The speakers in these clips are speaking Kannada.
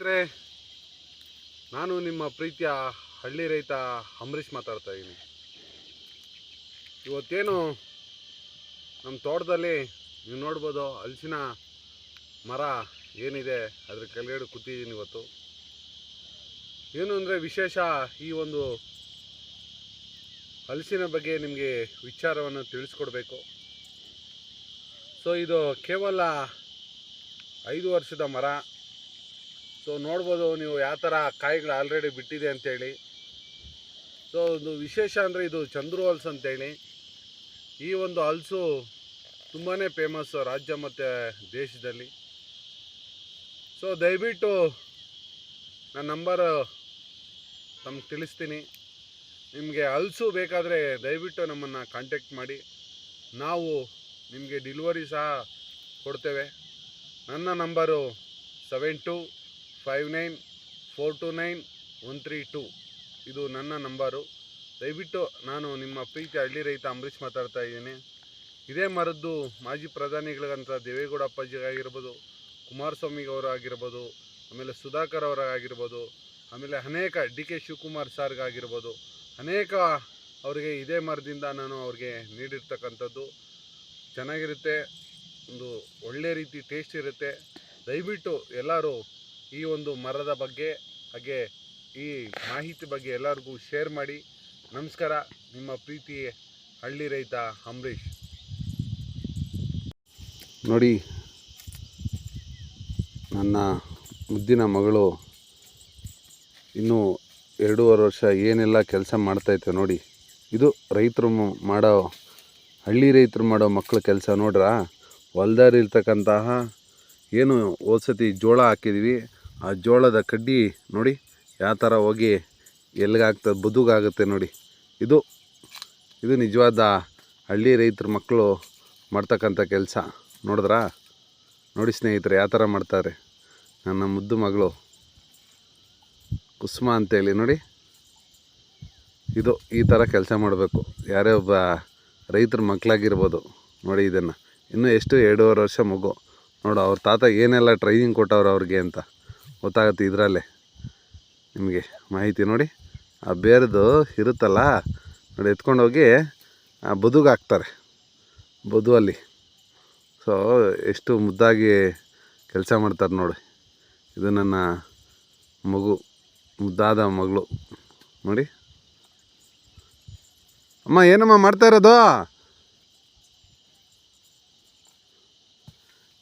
ಸ್ನೇಹಿತರೆ ನಾನು ನಿಮ್ಮ ಪ್ರೀತಿಯ ಹಳ್ಳಿ ರೈತ ಅಂಬರೀಷ್ ಮಾತಾಡ್ತಾ ಇದ್ದೀನಿ. ಇವತ್ತೇನು ನಮ್ಮ ತೋಟದಲ್ಲಿ ನೀವು ನೋಡ್ಬೋದು ಹಲಸಿನ ಮರ ಏನಿದೆ ಅದ್ರ ಕೆಳಗಡೆ ಕೂತಿದ್ದೀನಿ ಇವತ್ತು. ಏನು ಅಂದರೆ ವಿಶೇಷ ಈ ಒಂದು ಹಲಸಿನ ಬಗ್ಗೆ ನಿಮಗೆ ವಿಚಾರವನ್ನು ತಿಳಿಸ್ಕೊಡ್ಬೇಕು. ಸೊ ಇದು ಕೇವಲ ಐದು ವರ್ಷದ ಮರ. ಸೊ ನೋಡ್ಬೋದು ನೀವು ಯಾವ ಥರ ಕಾಯಿಗಳು ಆಲ್ರೆಡಿ ಬಿಟ್ಟಿದೆ ಅಂತೇಳಿ. ಸೊ ಒಂದು ವಿಶೇಷ ಅಂದರೆ ಇದು ಚಂದ್ರು ಹಲ್ಸ್ ಅಂತೇಳಿ. ಈ ಒಂದು ಹಲ್ಸು ತುಂಬಾ ಫೇಮಸ್ಸು ರಾಜ್ಯ ಮತ್ತು ದೇಶದಲ್ಲಿ. ಸೊ ದಯವಿಟ್ಟು ನನ್ನ ನಂಬರ್ ನಮ್ಗೆ ತಿಳಿಸ್ತೀನಿ. ನಿಮಗೆ ಹಲ್ಸು ಬೇಕಾದರೆ ದಯವಿಟ್ಟು ನಮ್ಮನ್ನು ಕಾಂಟ್ಯಾಕ್ಟ್ ಮಾಡಿ. ನಾವು ನಿಮಗೆ ಡಿಲಿವರಿ ಸಹ ಕೊಡ್ತೇವೆ. ನನ್ನ number seven two five nine four two nine one three two. ಇದು ನನ್ನ ನಂಬರು. ದಯವಿಟ್ಟು ನಾನು ನಿಮ್ಮ ಪ್ರೀತಿ ಹಳ್ಳಿ ರೈತ ಅಂಬರೀಷ್ ಮಾತಾಡ್ತಾ ಇದ್ದೀನಿ. ಇದೇ ಮರದ್ದು ಮಾಜಿ ಪ್ರಧಾನಿಗಳಂತ ದೇವೇಗೌಡ ಅಪ್ಪಾಜಿಗಾಗಿರ್ಬೋದು, ಕುಮಾರಸ್ವಾಮಿಗವರಾಗಿರ್ಬೋದು, ಆಮೇಲೆ ಸುಧಾಕರ್ ಅವರಾಗಿರ್ಬೋದು, ಆಮೇಲೆ ಅನೇಕ ಡಿ ಕೆ ಶಿವಕುಮಾರ್ ಸಾರ್ಗಾಗಿರ್ಬೋದು, ಅನೇಕ ಅವರಿಗೆ ಇದೇ ಮರದಿಂದ ನಾನು ಅವ್ರಿಗೆ ನೀಡಿರ್ತಕ್ಕಂಥದ್ದು. ಚೆನ್ನಾಗಿರುತ್ತೆ, ಒಂದು ಒಳ್ಳೆ ರೀತಿ ಟೇಸ್ಟ್ ಇರುತ್ತೆ. ದಯವಿಟ್ಟು ಎಲ್ಲರೂ ಈ ಒಂದು ಮರದ ಬಗ್ಗೆ, ಹಾಗೆ ಈ ಮಾಹಿತಿ ಬಗ್ಗೆ ಎಲ್ಲರಿಗೂ ಶೇರ್ ಮಾಡಿ. ನಮಸ್ಕಾರ, ನಿಮ್ಮ ಪ್ರೀತಿ ಹಳ್ಳಿ ರೈತ ಅಂಬರೀಷ್. ನೋಡಿ, ನನ್ನ ಮುದ್ದಿನ ಮಗಳು ಇನ್ನೂ ಎರಡೂವರೆ ವರ್ಷ ಏನೆಲ್ಲ ಕೆಲಸ ಮಾಡ್ತಾಯಿತ್ತು ನೋಡಿ. ಇದು ರೈತರು ಮಾಡೋ, ಹಳ್ಳಿ ರೈತರು ಮಾಡೋ ಮಕ್ಕಳ ಕೆಲಸ ನೋಡ್ರ? ಹೊಲ್ದಾರಿರ್ತಕ್ಕಂತಹ ಏನು ಹೋದ್ಸತಿ ಜೋಳ ಹಾಕಿದ್ವಿ. ಆ ಜೋಳದ ಕಡ್ಡಿ ನೋಡಿ, ಯಾವ ಥರ ಹೋಗಿ ಎಲ್ಲಿಗಾಗ್ತದೆ ಬದುಗಾಗುತ್ತೆ ನೋಡಿ. ಇದು ಇದು ನಿಜವಾದ ಹಳ್ಳಿ ರೈತರ ಮಕ್ಕಳು ಮಾಡ್ತಕ್ಕಂಥ ಕೆಲಸ. ನೋಡಿದ್ರಾ? ನೋಡಿ ಸ್ನೇಹಿತರೆ, ಯಾವ ಥರ ಮಾಡ್ತಾರೆ. ನನ್ನ ಮುದ್ದು ಮಗಳು ಕುಸುಮ ಅಂತೇಳಿ, ನೋಡಿ. ಇದು ಈ ಥರ ಕೆಲಸ ಮಾಡಬೇಕು. ಯಾರೇ ಒಬ್ಬ ರೈತರ ಮಕ್ಕಳಾಗಿರ್ಬೋದು ನೋಡಿ ಇದನ್ನು. ಇನ್ನೂ ಎಷ್ಟು ಎರಡೂವರೆ ವರ್ಷ ಮಗು. ನೋಡು, ಅವ್ರ ತಾತ ಏನೆಲ್ಲ ಟ್ರೈನಿಂಗ್ ಕೊಟ್ಟವ್ರು ಅವ್ರಿಗೆ ಅಂತ. ಗೊತ್ತಾಗುತ್ತೆ ಇದರಲ್ಲೇ. ನಿಮಗೆ ಮಾಹಿತಿ ನೋಡಿ. ಆ ಬೇರೆದು ಇರುತ್ತಲ್ಲ, ನೋಡಿ ಎತ್ಕೊಂಡೋಗಿ ಆ ಬದುಗೆ ಹಾಕ್ತಾರೆ. ಬದುವಲ್ಲಿ. ಸೊ ಎಷ್ಟು ಮುದ್ದಾಗಿ ಕೆಲಸ ಮಾಡ್ತಾರೆ ನೋಡಿ. ಇದು ನನ್ನ ಮಗು, ಮುದ್ದಾದ ಮಗಳು. ನೋಡಿ. ಅಮ್ಮ, ಏನಮ್ಮ ಮಾಡ್ತಾ ಇರೋದು?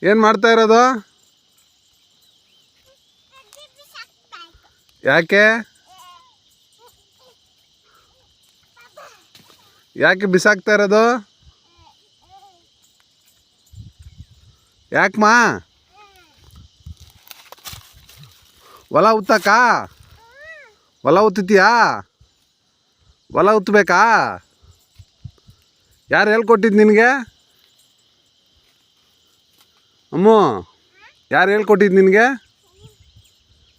ಏನು ಮಾಡ್ತಾ ಇರೋದು? ಯಾಕೆ? ಯಾಕೆ ಬಿಸಾಕ್ತಾ ಇರೋದು? ಯಾಕಮ್ಮ ಹೊಲ ಉತ್ತಕ್ಕ? ಹೊಲ ಉತ್ತಿಯಾ ಹೊಲ ಉತ್ತಬೇಕಾ ಯಾರು ಹೇಳ್ಕೊಟ್ಟಿದ್ದು ನಿನಗೆ? ಅಮ್ಮು, ಯಾರು ಹೇಳ್ಕೊಟ್ಟಿದ್ದು ನಿನಗೆ?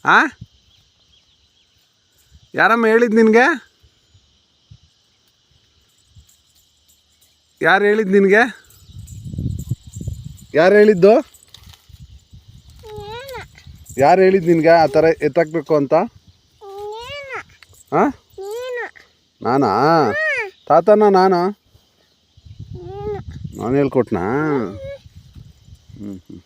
ಆ? ಯಾರಮ್ಮ ಹೇಳಿದ್ ನಿನಗೆ? ಯಾರು ಹೇಳಿದ್ದು ನಿನಗೆ? ಯಾರು ಹೇಳಿದ್ದು? ಯಾರು ಹೇಳಿದ್ದು ನಿನಗೆ ಆ ಥರ ಎತ್ತಾಕ್ಬೇಕು ಅಂತ? ಹಾಂ ನಾನಾ? ತಾತನ ನಾನು? ನಾನು ಹೇಳ್ಕೊಟ್ನಾ? ಹ್ಞೂ ಹ್ಞೂ